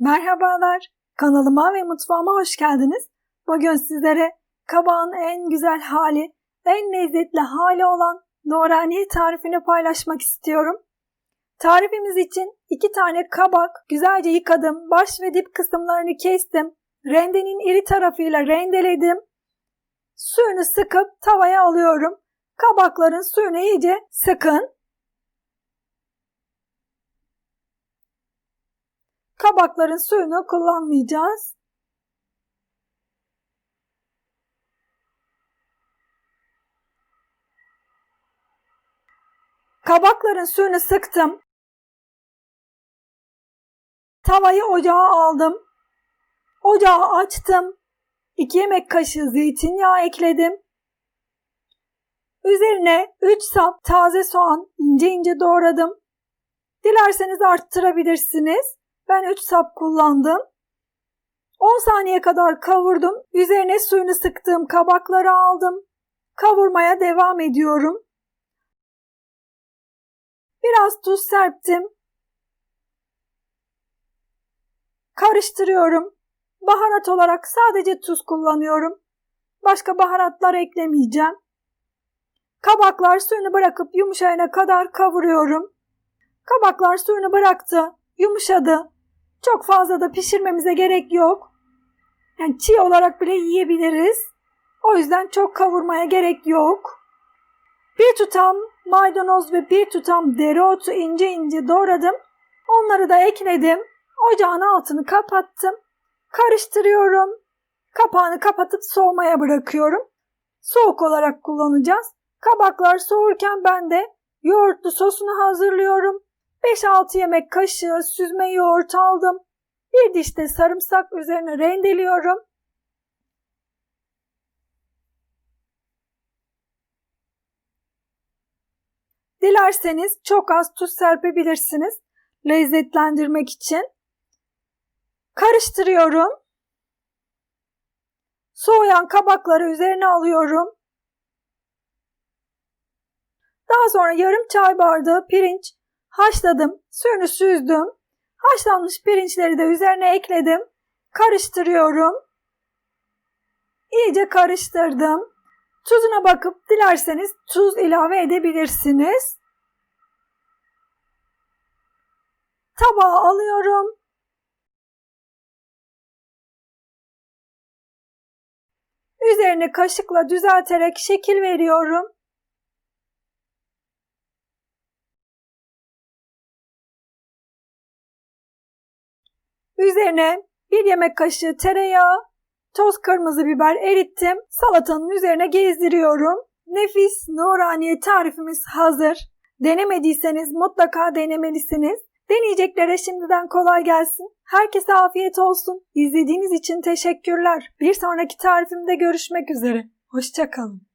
Merhabalar, kanalıma ve mutfağıma hoş geldiniz. Bugün sizlere kabağın en güzel hali, en lezzetli hali olan Nurani tarifini paylaşmak istiyorum. Tarifimiz için iki tane kabak güzelce yıkadım, baş ve dip kısımlarını kestim, rendenin iri tarafıyla rendeledim. Suyunu sıkıp tavaya alıyorum. Kabakların suyunu iyice sıkın. Kabakların suyunu kullanmayacağız. Kabakların suyunu sıktım. Tavayı ocağa aldım. Ocağı açtım. 2 yemek kaşığı zeytinyağı ekledim. Üzerine 3 sap taze soğan ince ince doğradım. Dilerseniz arttırabilirsiniz. Ben 3 sap kullandım. 10 saniye kadar kavurdum. Üzerine suyunu sıktığım kabakları aldım. Kavurmaya devam ediyorum. Biraz tuz serptim. Karıştırıyorum. Baharat olarak sadece tuz kullanıyorum. Başka baharatlar eklemeyeceğim. Kabaklar suyunu bırakıp yumuşayana kadar kavuruyorum. Kabaklar suyunu bıraktı, yumuşadı. Çok fazla da pişirmemize gerek yok. Yani çiğ olarak bile yiyebiliriz. O yüzden çok kavurmaya gerek yok. Bir tutam maydanoz ve bir tutam dereotu ince ince doğradım. Onları da ekledim. Ocağın altını kapattım. Karıştırıyorum. Kapağını kapatıp soğumaya bırakıyorum. Soğuk olarak kullanacağız. Kabaklar soğurken ben de yoğurtlu sosunu hazırlıyorum. 5-6 yemek kaşığı süzme yoğurt aldım. Bir diş de sarımsak üzerine rendeliyorum. Dilerseniz çok az tuz serpebilirsiniz lezzetlendirmek için. Karıştırıyorum. Soğuyan kabakları üzerine alıyorum. Daha sonra yarım çay bardağı pirinç haşladım, suyunu süzdüm. Haşlanmış pirinçleri de üzerine ekledim. Karıştırıyorum. İyice karıştırdım. Tuzuna bakıp dilerseniz tuz ilave edebilirsiniz. Tabağa alıyorum. Üzerine kaşıkla düzelterek şekil veriyorum. Üzerine bir yemek kaşığı tereyağı, toz kırmızı biber erittim. Salatanın üzerine gezdiriyorum. Nefis nuraniye tarifimiz hazır. Denemediyseniz mutlaka denemelisiniz. Deneyeceklere şimdiden kolay gelsin. Herkese afiyet olsun. İzlediğiniz için teşekkürler. Bir sonraki tarifimde görüşmek üzere. Hoşçakalın.